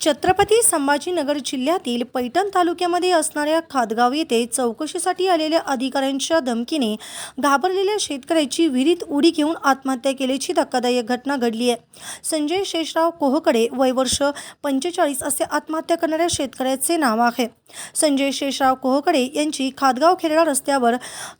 छत्रपती संभाजीनगर जिल्ह्यातील पैठण तालुक्यामध्ये असणाऱ्या खादगाव येथे चौकशीसाठी आलेल्या अधिकाऱ्यांच्या धमकीने घाबरलेल्या शेतकऱ्याची विहिरीत उडी घेऊन आत्महत्या केल्याची धक्कादायक घटना घडली आहे. संजय शेषराव कोहकडे वय वर्ष पंचेचाळीस असे आत्महत्या करणाऱ्या शेतकऱ्याचे नाव आहे. संजय शेषराव कोहकडे यांची खादगाव खेरडा रस्त्यावर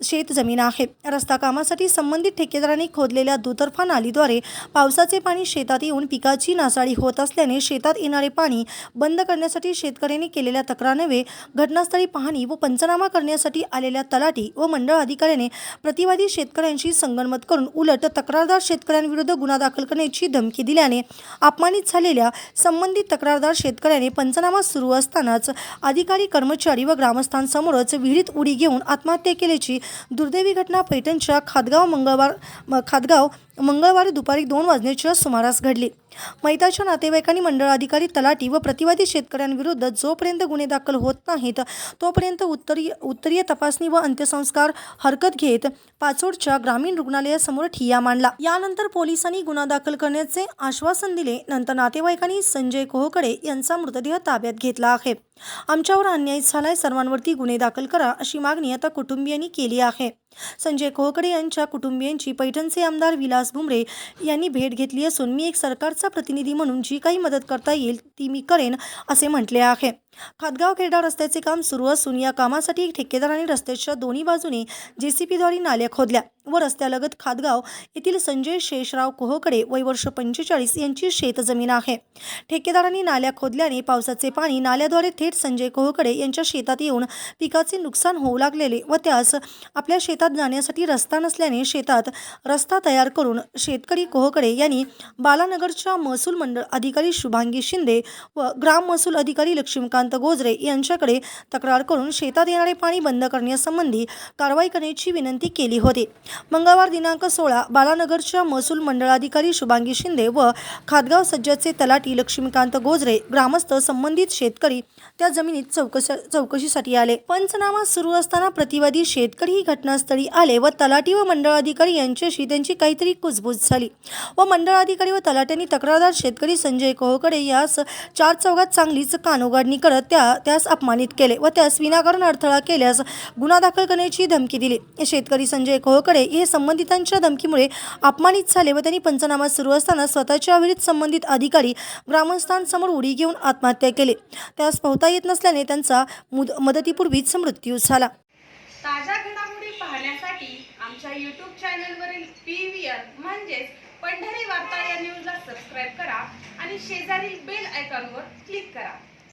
शेतजमीन आहे. रस्ता कामासाठी संबंधित ठेकेदारांनी खोदलेल्या दुतर्फा नालीद्वारे पावसाचे पाणी शेतात येऊन पिकाची नासाडी होत असल्याने शेतात येणारे पाणी बंद करण्यासाठी शेतकऱ्यांनी केलेल्या तक्रारीने घटनास्थळी पाहणी व पंचनामा करण्यासाठी आलेल्या तलाठी व मंडळ अधिकाऱ्याने प्रतिवादी शेतकऱ्यांशी संगनमत करून उलट तक्रारदार शेतकऱ्यांविरुद्ध गुन्हा दाखल करण्याची धमकी दिल्याने अपमानित झालेल्या संबंधित तक्रारदार शेतकऱ्याने पंचनामा सुरू असतानाच अधिकारी कर्मचारी व ग्रामस्थांसमोरच विहिरीत उडी घेऊन आत्महत्या केल्याची दुर्दैवी घटना पैठणच्या खादगाव मंगळवार खादगाव मंगळवारी दुपारी दोन वाजण्याच्या सुमारास घडली. मैताच्या नातेवाईकांनी मंडळ अधिकारी तलाठी व प्रतिवादी शेतकऱ्यांविरुद्ध जोपर्यंत गुन्हे दाखल होत नाहीत तोपर्यंत उत्तरीय उत्तरीय तपासणी व अंत्यसंस्कार हरकत घेत पाचोडच्या ग्रामीण रुग्णालयासमोर ठिय्या मांडला. यानंतर पोलिसांनी गुन्हा दाखल करण्याचे आश्वासन दिले. नंतर नातेवाईकांनी संजय कोहकडे यांचा मृतदेह ताब्यात घेतला आहे. आमच्यावर अन्याय झालाय सर्वांवरती गुन्हे दाखल करा अशी मागणी आता कुटुंबियांनी केली आहे. संजय कोहकडे यांच्या कुटुंबियांची पैठणचे आमदार विलास भुमरे यांनी भेट घेतली असून मी एक सरकारचा प्रतिनिधी म्हणून जी काही मदत करता येईल ती मी करेन असे म्हटले आहे. खादगाव खेरडा रस्त्याचे काम सुरू असून या कामासाठी ठेकेदारांनी रस्त्याच्या दोन्ही बाजूने जेसीपीद्वारे नाल्या खोदल्या. व रस्त्यालगत खादगाव येथील संजय शेषराव कोहकडे वय वर्ष पंचेचाळीस यांची शेतजमीन आहे. ठेकेदारांनी नाल्या खोदल्याने पावसाचे पाणी नाल्याद्वारे थेट संजय कोहकडे यांच्या शेतात येऊन पिकाचे नुकसान होऊ लागलेले व त्यास आपल्या शेतात जाण्यासाठी रस्ता नसल्याने शेतात रस्ता तयार करून शेतकरी कोहकडे यांनी बालानगरच्या महसूल मंडळ अधिकारी शुभांगी शिंदे व ग्राम महसूल अधिकारी लक्ष्मीकांत गोजरे यांच्याकडे तक्रार करून शेतात येणारे पाणी बंद करण्यासंबंधी कारवाई करण्याची विनंती केली होती. मंगळवार दिनांक सोळा बालानगरच्या महसूल मंडळाधिकारी शुभांगी शिंदे व खादगाव सज्जाचे तलाठी लक्ष्मीकांत गोजरे ग्रामस्थ संबंधित शेतकरी त्या जमिनीत चौकशी चौकशीसाठी आले. पंचनामा सुरू असताना प्रतिवादी शेतकरी ही घटनास्थळी आले व तलाठी व मंडळाधिकारी यांच्याशी त्यांची काहीतरी कुजबूज झाली. व मंडळाधिकारी व तलाट्यांनी तक्रारदार शेतकरी संजय कोहकडे यास चार चौघात चांगलीच कानोगाडणी करत त्या त्यास अपमानित केले व त्यास विनाकारण अडथळा केल्यास गुन्हा दाखल करण्याची धमकी दिली. शेतकरी संजय कोहकडे हे संबंधितांच्या धमकीमुळे अपमानित झाले व त्यांनी पंचनामा सुरू असताना स्वतःच्या विरुद्ध संबंधित अधिकारी ग्रामस्थांसमोर उडी घेऊन आत्महत्या केली. त्यास पोहता येत नसल्याने त्यांचा मुद मदतीपूर्वीच मृत्यू झाला. ताज्या घडामोडी पाहण्यासाठी आमच्या यूट्यूब चॅनलवरील पी व्ही आर म्हणजेच पंढरी वार्ता या न्यूजला सबस्क्राईब करा आणि शेजारील बेल आयकॉनवर क्लिक करा.